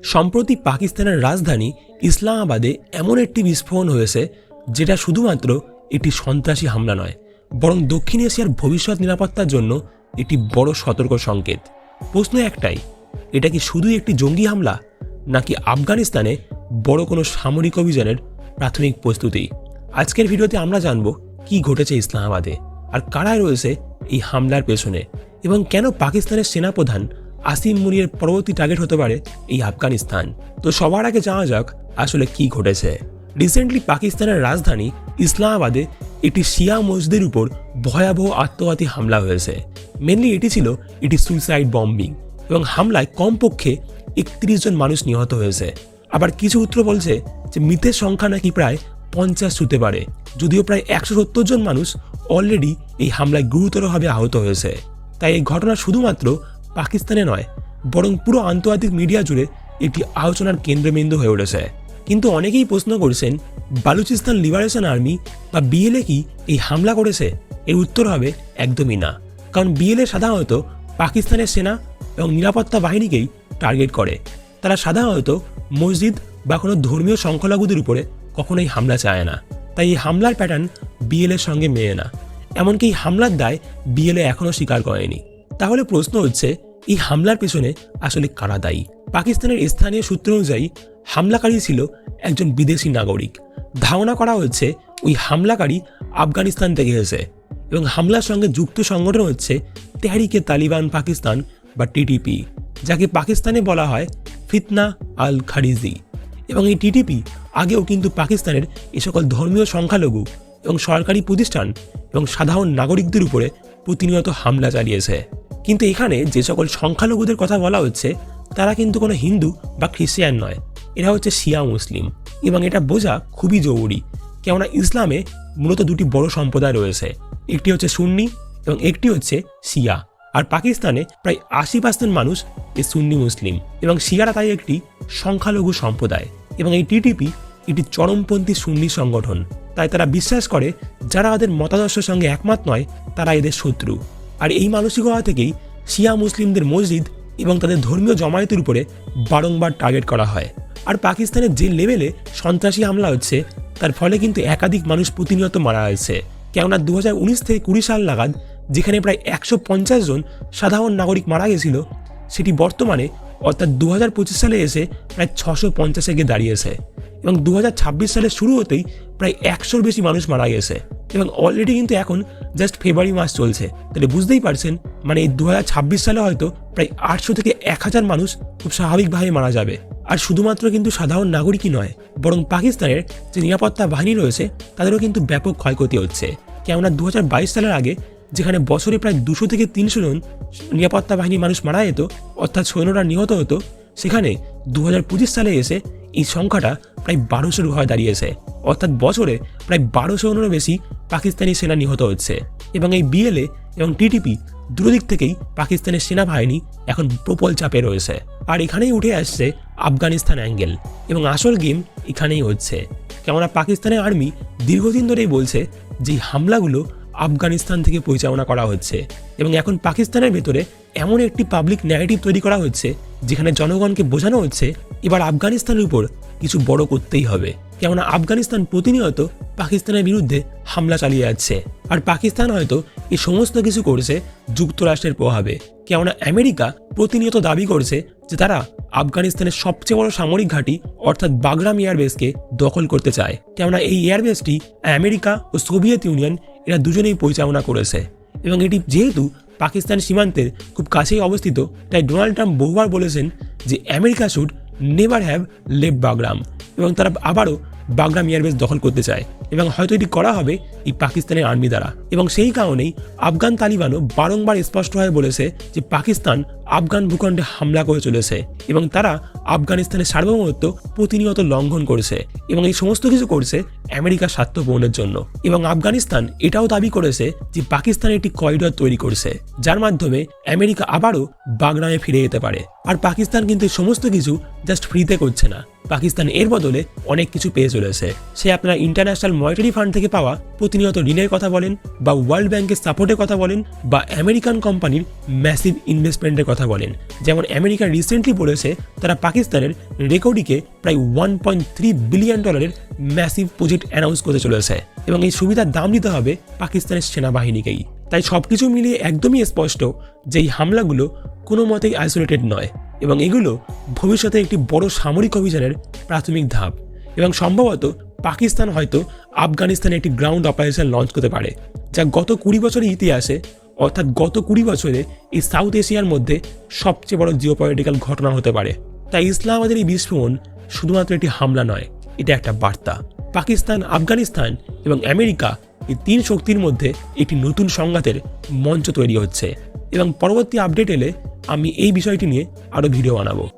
সম্প্রতি পাকিস্তানের রাজধানী ইসলামাবাদে এমন একটি বিস্ফোরণ হয়েছে, যেটা শুধুমাত্র একটি সন্ত্রাসী হামলা নয়, বরং দক্ষিণ এশিয়ার ভবিষ্যৎ নিরাপত্তার জন্য একটি বড় সতর্ক সংকেত। প্রশ্ন একটাই, এটা কি শুধুই একটি জঙ্গি হামলা, নাকি আফগানিস্তানে বড় কোনো সামরিক অভিযানের প্রাথমিক প্রস্তুতি? আজকের ভিডিওতে আমরা জানব, কি ঘটেছে ইসলামাবাদে, আর কারায় রয়েছে এই হামলার পেছনে, এবং কেন পাকিস্তানের সেনাপ্রধান আসিম মুনির পরবর্তী টার্গেট হতে পারে এই আফগানিস্তান। তো সবার আগে জানা যাক আসলে কি ঘটেছে। রিসেন্টলি পাকিস্তানের রাজধানী ইসলামাবাদে একটি শিয়া মসজিদের উপর ভয়াবহ আত্মঘাতী হামলা হয়েছে। মেনলি এটি ছিল এটি সুইসাইড বম্বিং এবং হামলায় কমপক্ষে একত্রিশ জন মানুষ নিহত হয়েছে। আবার কিছু সূত্র বলছে যে মৃতের সংখ্যা নাকি প্রায় পঞ্চাশ হতে পারে, যদিও প্রায় একশো সত্তর জন মানুষ অলরেডি এই হামলায় গুরুতরভাবে আহত হয়েছে। তাই এই ঘটনা শুধুমাত্র পাকিস্তানে নয়, বরং পুরো আন্তর্জাতিক মিডিয়া জুড়ে একটি আলোচনার কেন্দ্রবিন্দু হয়ে উঠেছে। কিন্তু অনেকেই প্রশ্ন করছেন, বালুচিস্তান লিবারেশন আর্মি বা বিএলএ কি এই হামলা করেছে? এর উত্তর হবে একদমই না। কারণ বিএলএ সাধারণত পাকিস্তানের সেনা এবং নিরাপত্তা বাহিনীকেই টার্গেট করে। তারা সাধারণত মসজিদ বা কোনো ধর্মীয় সংখ্যালঘুদের উপরে কখনোই হামলা চায় না। তাই এই হামলার প্যাটার্ন বিএলএর সঙ্গে মেয়ে না। এমনকি হামলার দায় বিএলএ এখনও স্বীকার করেনি। তাহলে প্রশ্ন হচ্ছে, এই হামলার পেছনে আসলে কারা দায়ী? পাকিস্তানের স্থানীয় সূত্র অনুযায়ী, হামলাকারী ছিল একজন বিদেশি নাগরিক। ধারণা করা হচ্ছে, ওই হামলাকারী আফগানিস্তান থেকে এসে এবং হামলার সঙ্গে যুক্ত সংগঠন হচ্ছে তেহারিকে তালিবান পাকিস্তান বা টিটিপি, যাকে পাকিস্তানে বলা হয় ফিতনা আল খারিজি। এবং এই টিটিপি আগেও কিন্তু পাকিস্তানের এ সকল ধর্মীয় সংখ্যালঘু এবং সরকারি প্রতিষ্ঠান এবং সাধারণ নাগরিকদের উপরে প্রতিনিয়ত হামলা চালিয়েছে। কিন্তু এখানে যে সকল সংখ্যালঘুদের কথা বলা হচ্ছে, তারা কিন্তু কোনো হিন্দু বা খ্রিস্টিয়ান নয়। এরা হচ্ছে শিয়া মুসলিম এবং এটা বোঝা খুবই জরুরি, কেননা ইসলামে মূলত দুটি বড় সম্প্রদায় রয়েছে, একটি হচ্ছে সুন্নি এবং একটি হচ্ছে শিয়া। আর পাকিস্তানে প্রায় আশি পার্সেন্ট মানুষ এই সুন্নি মুসলিম এবং শিয়ারা তাই একটি সংখ্যালঘু সম্প্রদায় এবং এই টিটিপি একটি চরমপন্থী সুন্নি সংগঠন। তাই তারা বিশ্বাস করে, যারা ওদের মতাদর্শের সঙ্গে একমত নয়, তারা এদের শত্রু। আর এই মানসিকতা থেকেই শিয়া মুসলিমদের মসজিদ এবং তাদের ধর্মীয় জমায়েতের উপরে বারংবার টার্গেট করা হয়। আর পাকিস্তানের যে লেভেলে সন্ত্রাসী হামলা হচ্ছে, তার ফলে কিন্তু একাধিক মানুষ প্রতিনিয়ত মারা হয়েছে। কেননা দু হাজার উনিশ থেকে কুড়ি সাল নাগাদ, যেখানে প্রায় একশো পঞ্চাশ জন সাধারণ নাগরিক মারা গেছিল, সেটি বর্তমানে অর্থাৎ দু হাজার পঁচিশ সালে এসে প্রায় ছশো পঞ্চাশে গিয়ে দাঁড়িয়েছে এবং দু হাজার সালের শুরু হতেই প্রায় একশোর বেশি মানুষ মারা গেছে। এবং অলরেডি কিন্তু এখন জাস্ট ফেব্রুয়ারি মাস চলছে। তাহলে বুঝতেই পারছেন মানে দু সালে হয়তো প্রায় আটশো থেকে এক হাজার মানুষ খুব স্বাভাবিকভাবে মারা যাবে। আর শুধুমাত্র কিন্তু সাধারণ নাগরিকই নয়, বরং পাকিস্তানের যে নিরাপত্তা বাহিনী রয়েছে, তাদেরও কিন্তু ব্যাপক ক্ষয়ক্ষতি হচ্ছে। কেননা দু হাজার বাইশ সালের আগে যেখানে বছরে প্রায় দুশো থেকে তিনশো জন নিরাপত্তা বাহিনীর মানুষ মারা যেত, অর্থাৎ সৈন্যরা নিহত হতো, সেখানে দু হাজার পঁচিশ সালে এসে এই সংখ্যাটা প্রায় বারোশোর হয়ে দাঁড়িয়েছে। অর্থাৎ বছরে প্রায় বারোশোরও বেশি পাকিস্তানি সেনা নিহত হচ্ছে। এবং এই বিএলএ এবং টিটিপি দুটো দিক থেকেই পাকিস্তানের সেনাবাহিনী এখন প্রবল চাপে রয়েছে। আর এখানেই উঠে আসছে আফগানিস্তান অ্যাঙ্গেল এবং আসল গেম এখানেই হচ্ছে। কেননা পাকিস্তানের আর্মি দীর্ঘদিন ধরেই বলছে যে হামলাগুলো আফগানিস্তান থেকে পরিচালনা করা হচ্ছে এবং এখন পাকিস্তানের ভেতরে এমন একটি পাবলিক ন্যারেটিভ তৈরি করা হচ্ছে যেখানে জনগণকে বোঝানো হচ্ছে এবার আফগানিস্তানের উপর কিছু বড় করতেই হবে। কেননা আফগানিস্তান প্রতিনিয়ত পাকিস্তানের বিরুদ্ধে হামলা চালিয়ে যাচ্ছে। আর পাকিস্তান হয়তো এই সমস্ত কিছু করছে যুক্তরাষ্ট্রের প্রভাবে। কেননা আমেরিকা প্রতিনিয়ত দাবি করছে যে তারা আফগানিস্তানের সবচেয়ে বড় সামরিক ঘাঁটি, অর্থাৎ বাগরাম এয়ারবেসকে দখল করতে চায়। কেননা এই এয়ারবেসটি আমেরিকা ও সোভিয়েত ইউনিয়ন এরা দুজনেই পরিচালনা করেছে। এবং এটি যেহেতু পাকিস্তান সীমান্তের খুব কাছেই অবস্থিত, তাই ডোনাল্ড ট্রাম্প বহুবার বলেছেন যে আমেরিকা শুড নেভার হ্যাভ লেভ বাগরাম এবং তারা আবারও বাগরাম এয়ারবেস দখল করতে চায়। এবং হয়তো এটি করা হবে এই পাকিস্তানের আর্মি দ্বারা। এবং সেই কারণেই আফগান তালিবানও বারংবার স্পষ্টভাবে বলেছে যে পাকিস্তান আফগান ভূখণ্ডে হামলা করে চলেছে এবং তারা আফগানিস্তানের সার্বভৌমত্ব প্রতিনিয়ত লঙ্ঘন করেছে এবং এই সমস্ত কিছু করছে আমেরিকার স্বার্থ পূরণের জন্য। এবং আফগানিস্তান এটাও দাবি করেছে যে পাকিস্তান একটি করিডর তৈরি করছে, যার মাধ্যমে আমেরিকা আবারও বাগরামে ফিরে যেতে পারে। আর পাকিস্তান কিন্তু সমস্ত কিছু জাস্ট ফ্রিতে করছে না। পাকিস্তান এর বদলে অনেক কিছু পেয়ে চলেছে। সে আপনারা ইন্টারন্যাশনাল মনিটারি ফান্ড থেকে পাওয়া প্রতিনিয়ত ঋণের কথা বলেন বা ওয়ার্ল্ড ব্যাংকের সাপোর্টের কথা বলেন বা আমেরিকান কোম্পানির ম্যাসিভ ইনভেস্টমেন্টের কথা বলেন। যেমন আমেরিকা রিসেন্টলি বলেছে তারা পাকিস্তানের রেকর্ডিকে প্রায় ওয়ান পয়েন্ট থ্রি বিলিয়ন ডলারের ম্যাসিভ প্রজেক্ট অ্যানাউন্স করতে চলেছে এবং এই সুবিধার দাম দিতে হবে পাকিস্তানের সেনাবাহিনীকেই। তাই সবকিছু মিলিয়ে একদমই স্পষ্ট যে এই হামলাগুলো কোনো মতেই আইসোলেটেড নয়। এবং এগুলো ভবিষ্যতে একটি বড় সামরিক অভিযানের প্রাথমিক ধাপ। এবং সম্ভবত পাকিস্তান হয়তো আফগানিস্তানে একটি গ্রাউন্ড অপারেশন লঞ্চ করতে পারে, যা গত কুড়ি বছরের ইতিহাসে, অর্থাৎ গত কুড়ি বছরে এই সাউথ এশিয়ার মধ্যে সবচেয়ে বড় জিওপলিটিক্যাল ঘটনা হতে পারে। তাই ইসলামাবাদের এই বিস্ফোরণ শুধুমাত্র একটি হামলা নয়, এটা একটা বার্তা। পাকিস্তান, আফগানিস্তান এবং আমেরিকা এই তিন শক্তির মধ্যে একটি নতুন সংঘাতের মঞ্চ তৈরি হচ্ছে। এবং পরবর্তী আপডেট এলে আমি এই বিষয়টি নিয়ে আরও ভিডিও বানাবো।